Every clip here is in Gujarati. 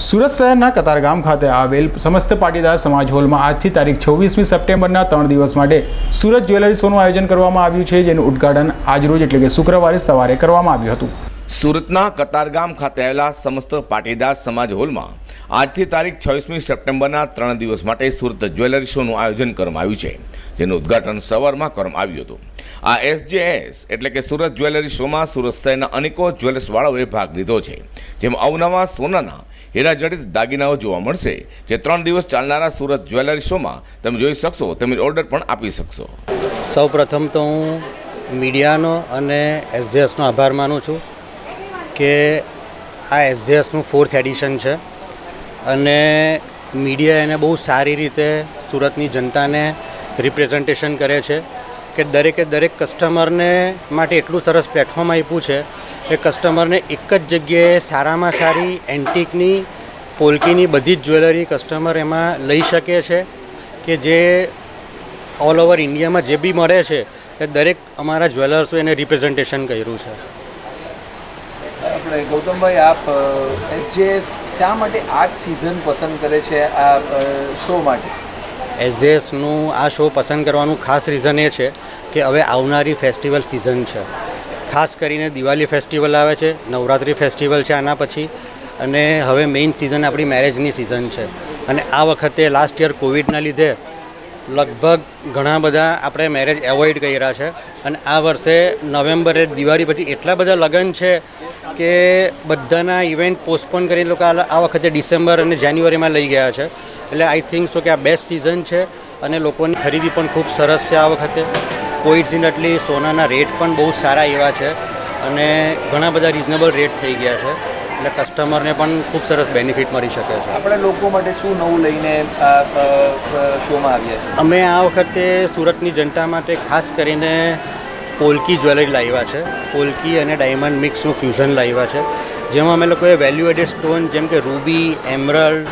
સુરત શહેરના કતારગામ ખાતે આવેલ સમસ્ત પાટીદાર સમાજ હોલમાં આજથી તારીખ છવ્વીસમી સપ્ટેમ્બરના ત્રણ દિવસ માટે સુરત જ્વેલરી શોનું આયોજન કરવામાં આવ્યું છે, જેનું ઉદ્ઘાટન આજરોજ એટલે કે શુક્રવારે સવારે કરવામાં આવ્યું હતું. સુરતના કતારગામ ખાતે આવેલા સમસ્ત પાટીદાર સમાજ હોલમાં આજથી તારીખ છવ્વીસમી સપ્ટેમ્બરના ત્રણ દિવસ માટે સુરત જ્વેલરી શોનું આયોજન કરવામાં આવ્યું છે, જેનું ઉદ્ઘાટન સવારમાં કરવામાં આવ્યું હતું. આ એસજેએસ એટલે કે સુરત જ્વેલરી શોમાં સુરત શહેરના અનેકો જ્વેલર્સવાળાઓએ ભાગ લીધો છે, જેમાં અવનવા સોનાના હીરાજડિત દાગીનાઓ જોવા મળશે. જે ત્રણ દિવસ ચાલનારા સુરત જ્વેલરી શોમાં તમે જોઈ શકશો, તેમજ ઓર્ડર પણ આપી શકશો. સૌ પ્રથમ તો હું મીડિયાનો અને એસજીએસનો આભાર માનું છું કે આ એસજીએસનું ફોર્થ એડિશન છે અને મીડિયા એને બહુ સારી રીતે સુરતની જનતાને રિપ્રેઝન્ટેશન કરે છે કે દરેકે દરેક કસ્ટમરને માટે એટલું સરસ પ્લેટફોર્મ આપ્યું છે કે કસ્ટમરને એક જ જગ્યાએ સારામાં સારી એન્ટિકની પોલકીની બધી જ જ્વેલરી કસ્ટમર એમાં લઈ શકે છે કે જે ઓલ ઓવર ઇન્ડિયામાં જે બી મળે છે એ દરેક અમારા જ્વેલર્સો એને રિપ્રેઝન્ટેશન કર્યું છે. આપણે ગૌતમભાઈ આપ એસજેએસ શા માટે આ જ સિઝન પસંદ કરે છે? આ શો માટે? એસજેએસનું આ શો પસંદ કરવાનું ખાસ રીઝન એ છે કે હવે આવનારી ફેસ્ટિવલ સિઝન છે. ખાસ કરીને દિવાળી ફેસ્ટિવલ આવે છે, નવરાત્રિ ફેસ્ટિવલ છે આના પછી, અને હવે મેઇન સિઝન આપણી મેરેજની સિઝન છે. અને આ વખતે લાસ્ટ યર કોવિડના લીધે લગભગ ઘણા બધા આપણે મેરેજ એવોઇડ કર્યા છે. અને આ વર્ષે નવેમ્બરે દિવાળી પછી એટલા બધા લગ્ન છે કે બધાના ઇવેન્ટ પોસ્ટપોન કરીને લોકો આ વખતે ડિસેમ્બર અને જાન્યુઆરીમાં લઈ ગયા છે. એટલે આઈ થિંક સો કે આ બેસ્ટ સિઝન છે અને લોકોની ખરીદી પણ ખૂબ સરસ છે આ વખતે. કોઇન્સિડન્ટલી સોનાના રેટ પણ બહુ સારા એવા છે અને ઘણા બધા રિઝનેબલ રેટ થઈ ગયા છે. એટલે કસ્ટમરને પણ ખૂબ સરસ બેનિફિટ મળી શકે છે. આપણે લોકો માટે શું નવું લઈને શોમાં આવ્યા છે અમે આ વખતે સુરતની જનતા માટે ખાસ કરીને પોલકી જ્વેલરી લાવ્યા છે. પોલકી અને ડાયમંડ મિક્સનું ફ્યુઝન લાવ્યા છે. જેમાં અમે લોકોએ વેલ્યુ એડેડ સ્ટોન જેમ કે રૂબી એમરલ્ડ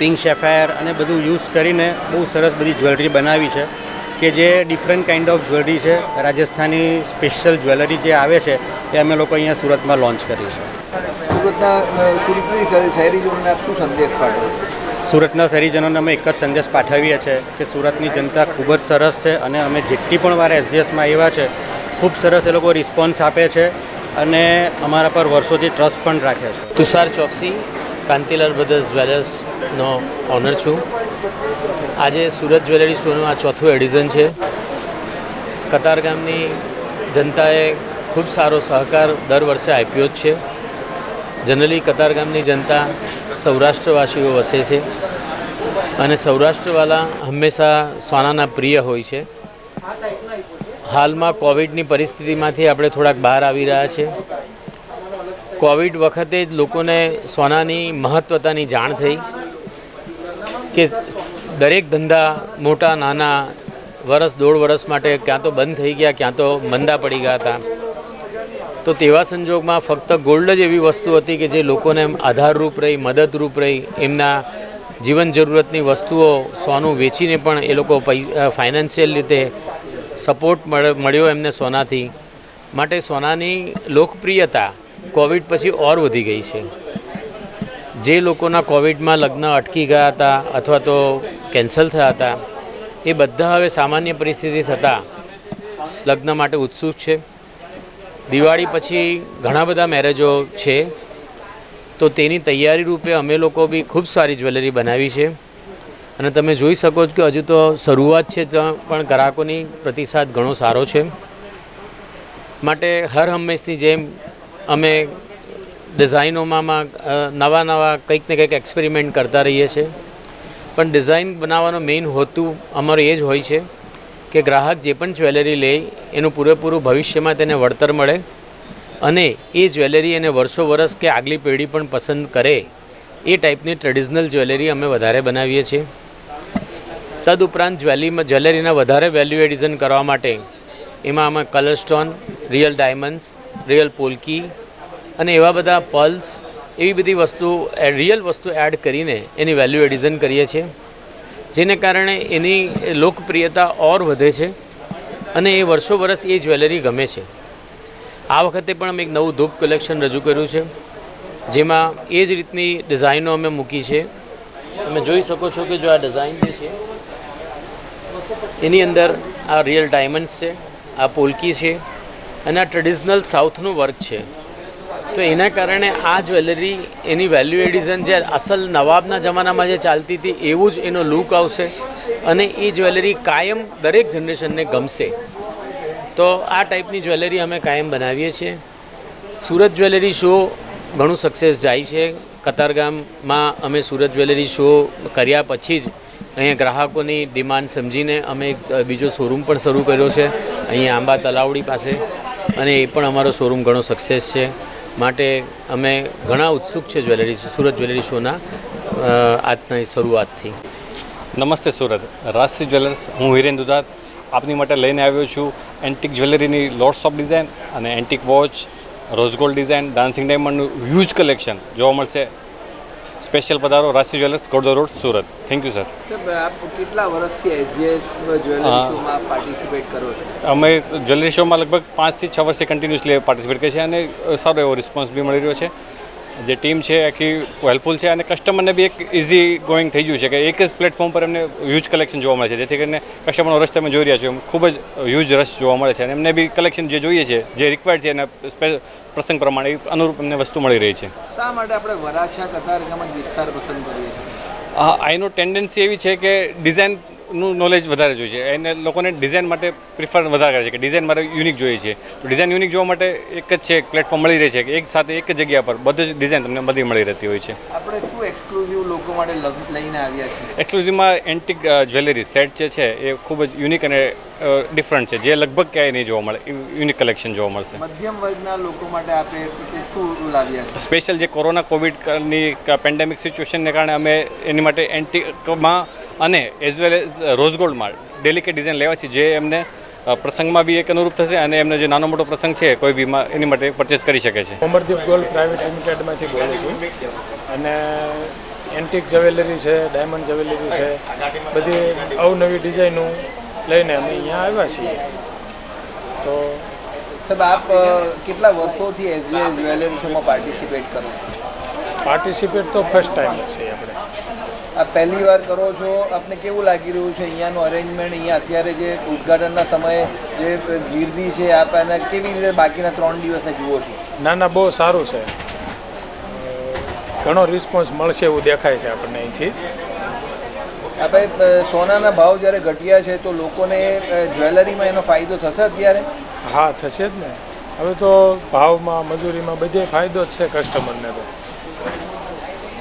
પિંક શેફાયર અને બધું યુઝ કરીને બહુ સરસ બધી જ્વેલરી બનાવી છે. કે જે ડિફરન્ટ કાઇન્ડ ઓફ જ્વેલરી છે રાજસ્થાની સ્પેશિયલ જ્વેલરી જે આવે છે એ અમે લોકો અહીંયા સુરતમાં લોન્ચ કરી છે સુરતના સુરતની શહેરીજનોને આપ શું સંદેશ પાઠવો છો? સુરતના શહેરીજનોને અમે એક જ સંદેશ પાઠવીએ છીએ કે સુરતની જનતા ખૂબ જ સરસ છે અને અમે જેટલી પણ વાર એસજીએસમાં આવ્યા છે ખૂબ સરસ એ લોકો રિસ્પોન્સ આપે છે અને અમારા પર વર્ષોથી ટ્રસ્ટ પણ રાખે છે. તુષાર ચોકસી કાંતિલાલ બ્રધર્સ જ્વેલર્સનો ઓનર છું. આજે સુરત જ્વેલરી શોનું આ ચોથું એડિઝન છે. કતાર ગામની જનતાએ ખૂબ સારો સહકાર દર વર્ષે આપ્યો જ છે. જનરલી કતારગામની જનતા સૌરાષ્ટ્રવાસીઓ વસે છે અને સૌરાષ્ટ્રવાળા હંમેશા સોનાના પ્રિય હોય છે. હાલમાં કોવિડની પરિસ્થિતિમાંથી આપણે થોડાક બહાર આવી રહ્યા છે. કોવિડ વખતે જ લોકોને સોનાની મહત્ત્વતાની જાણ થઈ. કે દરેક ધંધા મોટા, નાના, વરસ, દોઢ વરસ માટે ક્યાં તો બંધ થઈ ગયા, ક્યાં તો મંદા પડી ગયા હતા. તો તેવા સંજોગમાં ફક્ત ગોલ્ડ જ એવી વસ્તુ હતી કે જે લોકોને આધારરૂપ રહી, મદદરૂપ રહી, એમના જીવન જરૂરતની વસ્તુઓ સોનું વેચીને પણ એ લોકો ફાઇનાન્શિયલ રીતે સપોર્ટ મળ્યો એમને સોનાથી. માટે સોનાની લોકપ્રિયતા કોવિડ પછી ઓર વધી ગઈ છે. જે લોકોના કોવિડમાં લગ્ન અટકી ગયા હતા અથવા તો કેન્સલ થયા હતા, એ બધા હવે સામાન્ય પરિસ્થિતિ થતાં લગ્ન માટે ઉત્સુક છે. દિવાળી પછી ઘણા બધા મેરેજો છે. તો તેની તૈયારી રૂપે અમે લોકો બી ખૂબ સારી જ્વેલરી બનાવી છે. અને તમે જોઈ શકો છો કે હજુ તો શરૂઆત છે પણ ગ્રાહકોની પ્રતિસાદ ઘણો સારો છે. માટે હર હંમેશની જેમ અમે ડિઝાઇનોમાં નવા નવા કંઈક ને કંઈક એક્સપેરિમેન્ટ કરતા રહીએ છીએ પણ ડિઝાઇન બનાવવાનો મેઇન હોતું અમારું એ જ હોય છે કે ગ્રાહક જે પણ જ્વેલરી લે, એનું પૂરેપૂરું ભવિષ્યમાં તેને વળતર મળે અને એ જ્વેલરી એને વર્ષો વર્ષ કે આગલી પેઢી પણ પસંદ કરે એ ટાઈપની ટ્રેડિશનલ જ્વેલરી અમે વધારે બનાવીએ છીએ. તદુપરાંત જ્વેલરીમાં જ્વેલરીના વધારે વેલ્યુ એડિઝન કરવા માટે એમાં અમે colour stone real diamonds real polki અને એવા બધા પલ્સ, એવી બધી વસ્તુ રિયલ વસ્તુ એડ કરીને એની વેલ્યુ એડિઝન કરીએ છીએ. જેને કારણે એની લોકપ્રિયતા ઓર વધે છે અને એ વર્ષો વર્ષ એ જ્વેલરી ગમે છે. આ વખતે પણ અમે એક નવું ધૂપ કલેક્શન રજૂ કર્યું છે, જેમાં એ જ રીતની ડિઝાઇનો અમે મૂકી છે. તમે જોઈ શકો છો કે જો આ ડિઝાઇન જે છે, એની અંદર આ રિયલ ડાયમંડ્સ છે, આ પોલકી છે, અને આ ટ્રેડિશનલ સાઉથનું વર્ક છે. તો એના કારણે આ જ્વેલરી, એની વેલ્યુ એડિશન જે અસલ નવાબના જમાનામાં જે ચાલતી હતી, એવું જ એનો લુક આવશે અને એ જ્વેલરી કાયમ દરેક જનરેશનને ગમશે. તો આ ટાઈપની જ્વેલરી અમે કાયમ બનાવીએ છીએ. સુરત જ્વેલરી શો ઘણું સક્સેસ જાય છે. કતારગામમાં અમે સુરત જ્વેલરી શો કર્યા પછી જ અહીંયા ગ્રાહકોની ડિમાન્ડ સમજીને અમે બીજો શોરૂમ પણ શરૂ કર્યો છે. અહીંયા આંબા તલાવડી પાસે. અને એ પણ અમારો શોરૂમ ઘણો સક્સેસ છે. માટે અમે ઘણા ઉત્સુક છે જ્વેલરી સુરત જ્વેલરી શોના આજના શરૂઆતથી. નમસ્તે સુરત. રાષ્ટ્રીય જ્વેલર્સ, હું હિરેન દુધાત. આપની માટે લઈને આવ્યો છું એન્ટિક જ્વેલરીની લોટ્સ ઓફ ડિઝાઇન અને antique watch rose gold design, dancing ડાયમંડનું huge collection જોવા મળશે. સ્પેશિયલ પધારો Rashi jewellers ગોડદો road Surat. Thank you sir આપ કેટલા વર્ષથી પાર્ટિસિપેટ કરો છો? અમે જ્વેલરી શોમાં લગભગ પાંચથી છ વર્ષથી કન્ટિન્યુઅસલી પાર્ટિસિપેટ કરીએ છીએ અને સારો એવો રિસ્પોન્સ બી મળી રહ્યો છે. જે ટીમ છે આખી હેલ્પફુલ છે અને કસ્ટમરને બી એક ઇઝી ગોઈંગ થઈ ગયું છે કે એક જ પ્લેટફોર્મ પર એમને હ્યુજ કલેક્શન જોવા મળે છે. જેથી કરીને કસ્ટમરનો રસ તમે જોઈ રહ્યા છો. એમ ખૂબ જ હ્યુજ રસ જોવા મળે છે અને એમને બી કલેક્શન જે જોઈએ છે જે રિક્વાયર્ડ છે એના પ્રસંગ પ્રમાણે અનુરૂપ એમને વસ્તુ મળી રહી છે. શા માટે આપણે વરાછા કતારગામ વિસ્તાર પસંદ કરીએ છીએ? આઈનો ટેન્ડન્સી એવી છે કે ડિઝાઇનનું નોલેજ વધારે જોઈએ છે. એને લોકોને ડિઝાઇન માટે પ્રિફર વધારે કરે છે કે ડિઝાઇન મારે યુનિક જોઈએ છે. તો ડિઝાઇન યુનિક જોવા માટે એક જ છે પ્લેટફોર્મ મળી રહે છે કે એક સાથે એક જગ્યા પર બધી જ ડિઝાઇન તમને બધી મળી રહેતી હોય છે. આપણે શું એક્સક્લુઝિવ લોકો માટે લઈને આવ્યા છીએ? એક્સક્લુઝિવમાં એન્ટિક જ્વેલરી સેટ જે છે એ ખૂબ જ યુનિક અને ડિફરન્ટ છે. જે લગભગ ક્યાંય નહીં જોવા મળે. યુનિક કલેક્શન જોવા મળશે. મધ્યમ વર્ગના લોકો માટે આપણે શું લાવ્યા સ્પેશિયલ જે કોરોના કોવિડની પેન્ડેમિક સિચ્યુએશનને કારણે અમે એની માટે એન્ટિકમાં અને as well as rose gold ગોલ્ડમાં delicate design લેવા છે જે એમને પ્રસંગમાં બી એક અનુરૂપ થશે અને એમને જે નાનો મોટો પ્રસંગ છે કોઈ બીમાં એની માટે પરચેસ કરી શકે છે. અમરદીપ ગોલ્ડ પ્રાઇવેટ લિમિટેડમાંથી બોલું છું. અને એન્ટિક જ્વેલરી છે ડાયમંડ જ્વેલરી છે બધી અવનવી ડિઝાઇનો લઈને અમે અહીંયા આવ્યા છીએ. તો સાહેબ આપ કેટલા વર્ષોથી એસજીએસ જ્વેલરી શોમાં પાર્ટિસિપેટ કરો છો? પાર્ટિસિપેટ તો ફર્સ્ટ ટાઈમ જ છે આપણે. આપ પહેલી વાર કરો છો આપને કેવું લાગી રહ્યું છે અહીંયાનું અરેન્જમેન્ટ અહીંયા અત્યારે જે ઉદઘાટનના સમયે જે ગીર્દી છે આપ એને કેવી રીતે બાકીના ત્રણ દિવસે જુઓ છો? ના ના બહુ સારું છે. ઘણો રિસ્પોન્સ મળશે એવું દેખાય છે આપણને અહીંથી. આપણે સોનાના ભાવ જ્યારે ઘટ્યા છે તો લોકોને જ્વેલરીમાં એનો ફાયદો થશે અત્યારે? હા થશે જ ને. હવે તો ભાવમાં મજૂરીમાં બધે ફાયદો જ છે કસ્ટમરને તો.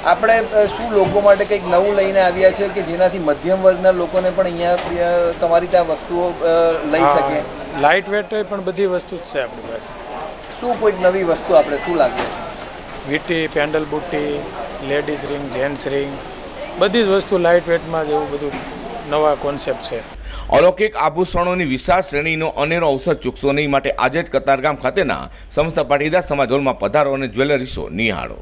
આપણે શું લોકો માટે કંઈક નવું લઈને આવ્યા છે કે જેનાથી મધ્યમ વર્ગના લોકોને પણ અહીંયા તમારી ત્યાં વસ્તુઓ લઈ શકે? લાઇટ વેટ પણ બધી વસ્તુ જ છે આપણી પાસે. શું કોઈક નવી વસ્તુ આપણે શું લાગે? વીટી પેન્ડલ બુટ્ટી લેડીઝ રિંગ જેન્ટ્સ રિંગ બધી જ વસ્તુ લાઇટ વેટમાં જ એવું બધું નવા કોન્સેપ્ટ છે. અલૌકિક આભૂષણોની વિશાળ શ્રેણીનો અનેરો અવસર ચૂકશો નહીં માટે આજે જ કતારગામ ખાતેના સમસ્ત પાટીદાર સમાજ હોલમાં પધારો અને જ્વેલરી શો નિહાળો.